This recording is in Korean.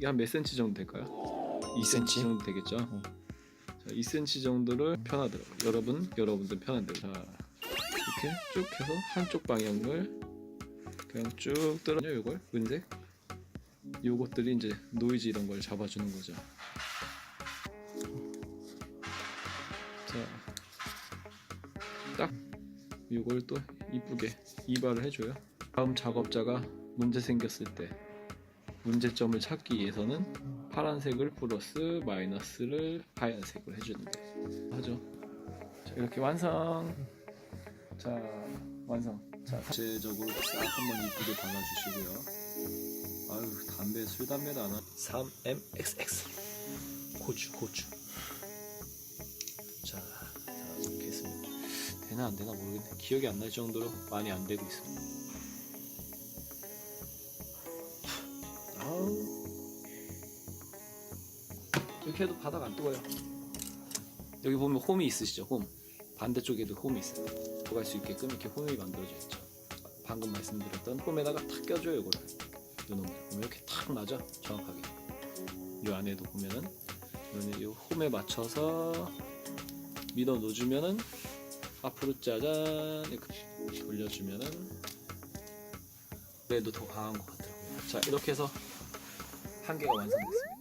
이게 한 몇 센치 정도 될까요? 2cm 정도 되겠죠? 어. 자, 2cm 정도를 편하더라고요. 여러분, 여러분들 편한 대로. 자, 이렇게 쭉 해서 한쪽 방향을 그냥 쭉 떨어져 요걸 은색 요것들이 이제 노이즈 이런 걸 잡아주는 거죠. 자, 딱 요걸 또 이쁘게 이발을 해줘요. 다음 작업자가 문제 생겼을 때 문제점을 찾기 위해서는 파란색을 플러스 마이너스를 하얀색으로 해주는 거 하죠. 자, 이렇게 완성. 자, 완성. 자, 전체적으로 싹 한번 이쁘게 발라주시고요. 아유, 담배, 술 담배도 안 하. 3MXX. 고추, 고추. 자, 자, 이렇게 했습니다. 되나 안 되나 모르겠네. 기억이 안 날 정도로 많이 안 되고 있습니다. 이렇게 해도 바닥 안 뜨거워요. 여기 보면 홈이 있으시죠? 홈. 반대쪽에도 홈이 있어요. 들어갈 수 있게끔 이렇게 홈이 만들어져 있죠. 방금 말씀드렸던 홈에다가 탁 껴줘요, 이거를. 요 놈을. 그러면 이렇게 탁 맞아. 정확하게. 요 안에도 보면은 요 홈에 맞춰서 밀어 넣어주면은 앞으로 짜잔 이렇게 돌려주면은 그래도 더 강한 것 같더라고요. 자 이렇게 해서 한 개가 완성됐습니다.